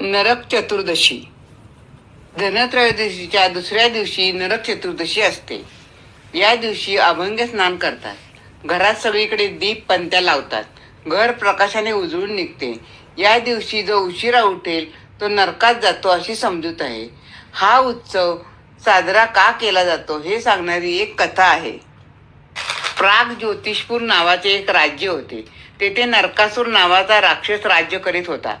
नरक चतुर्दशी. धनत्रयोदशीच्या दुसऱ्या दिवशी नरक चतुर्दशी असते. या दिवशी अभंग स्नान करतात. घरात सगळीकडे दीप पंत्या लावतात. घर प्रकाशाने उजळून निघते. या दिवशी जो उशिरा उठेल तो नरकात जातो अशी समजूत आहे. हा उत्सव साजरा का केला जातो हे सांगणारी एक कथा आहे. प्राग ज्योतिषपूर नावाचे एक राज्य होते. तेथे नरकासूर नावाचा राक्षस राज्य करीत होता.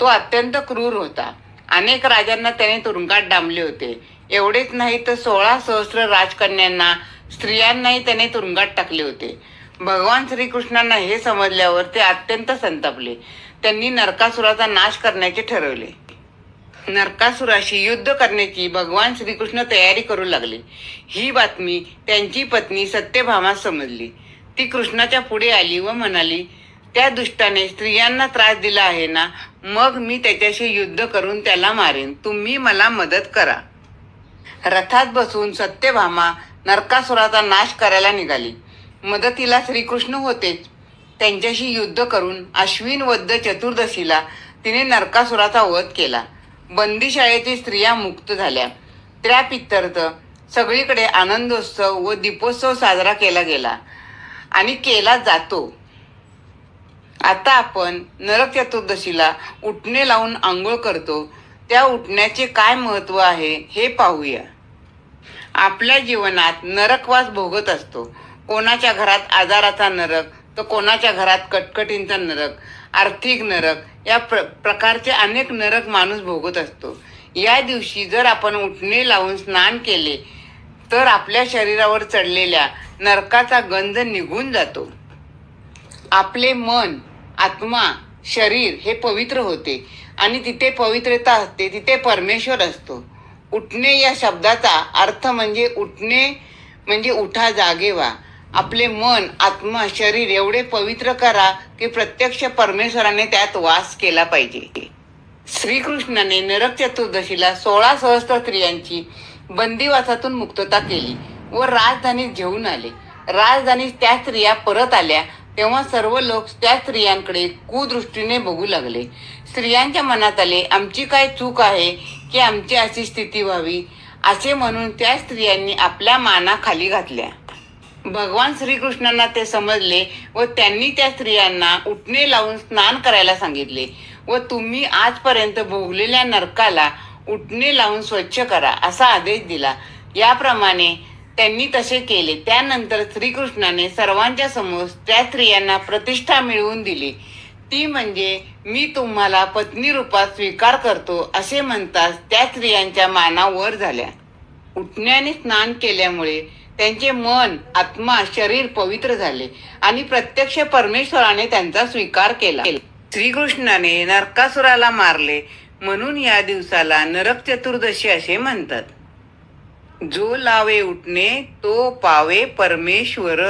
तो अत्यंत क्रूर होता. अनेक राजांना त्याने तुरुंगात डांबले होते. एवढेच नाही तर सोळा सहस्र राजकन्यांना स्त्रियांनाही त्याने तुरुंगात टाकले होते. भगवान श्रीकृष्णांना हे समजल्यावर ते अत्यंत संतापले. त्यांनी नरकासुराचा नाश करण्याचे ठरवले. नरकासुराशी युद्ध करण्याची भगवान श्रीकृष्ण तयारी करू लागले. ही बातमी त्यांची पत्नी सत्यभामा समजली. ती कृष्णाच्या पुढे आली व म्हणाली त्या दुष्टाने स्त्रियांना त्रास दिला आहे ना? मग मी त्याच्याशी युद्ध करून त्याला मारेन. तुम्ही मला मदत करा. रथात बसून सत्यभामा नरकासुराचा नाश करायला निघाली. मदतीला श्रीकृष्ण होतेच त्यांच्याशी युद्ध करून अश्विन वद्ध चतुर्दशीला तिने नरकासुराचा वध केला. बंदीशाळेतील स्त्रिया मुक्त झाल्या. त्या पित्तर्थ सगळीकडे आनंदोत्सव व दीपोत्सव साजरा केला गेला. आणि केला जातो. आता आपण नरक चतुर्दशीला उठणे लावून आंघोळ करतो. त्या उठण्याचे काय महत्त्व आहे हे पाहूया. आपल्या जीवनात नरकवास भोगत असतो. कोणाच्या घरात आजाराचा नरक तर कोणाच्या घरात कटकटींचा नरक आर्थिक नरक या प्र प्रकारचे अनेक नरक माणूस भोगत असतो. या दिवशी जर आपण उठणे लावून स्नान केले तर आपल्या शरीरावर चढलेल्या नरकाचा गंध निघून जातो. आपले मन आत्मा शरीर हे पवित्र होते. आणि तिथे पवित्रता असते तिथे परमेश्वर असतो. उठणे या शब्दाचा अर्थ म्हणजे उठणे म्हणजे उठा जागे व्हा. आपले मन आत्मा शरीर एवढे पवित्र करा की प्रत्यक्ष परमेश्वराने त्यात वास केला पाहिजे. श्रीकृष्णाने नरक चतुर्दशीला सोळा सहस्त्र स्त्रियांची बंदिवासातून मुक्तता केली व राजधानीत घेऊन आले. राजधानीत त्या स्त्रिया परत आल्या तेव्हा सर्व लोक त्या स्त्रियांकडे कुदृष्टीने बघू लागले. स्त्रियांच्या मनात आले आमची काय चूक आहे की आमची अशी स्थिती व्हावी? असे म्हणून त्या स्त्रियांनी आपल्या माना खाली घातल्या. भगवान श्रीकृष्णांना ते समजले व त्यांनी त्या स्त्रियांना उठणे लावून स्नान करायला सांगितले. व तुम्ही आजपर्यंत भोगलेल्या नरकाला उठणे लावून स्वच्छ करा असा आदेश दिला. याप्रमाणे त्यांनी तसे केले. त्यानंतर श्रीकृष्णाने सर्वांच्या समोर त्या स्त्रियांना प्रतिष्ठा मिळवून दिली. ती म्हणजे मी तुम्हाला पत्नी रूपात स्वीकार करतो असे म्हणताच त्या स्त्रियांच्या मानावर झाल्या. उठण्याने स्नान केल्यामुळे त्यांचे मन आत्मा शरीर पवित्र झाले आणि प्रत्यक्ष परमेश्वराने त्यांचा स्वीकार केला. श्रीकृष्णाने नरकासुराला मारले म्हणून या दिवसाला नरक चतुर्दशी असे म्हणतात. जो लावे उठणे तो पावे परमेश्वर.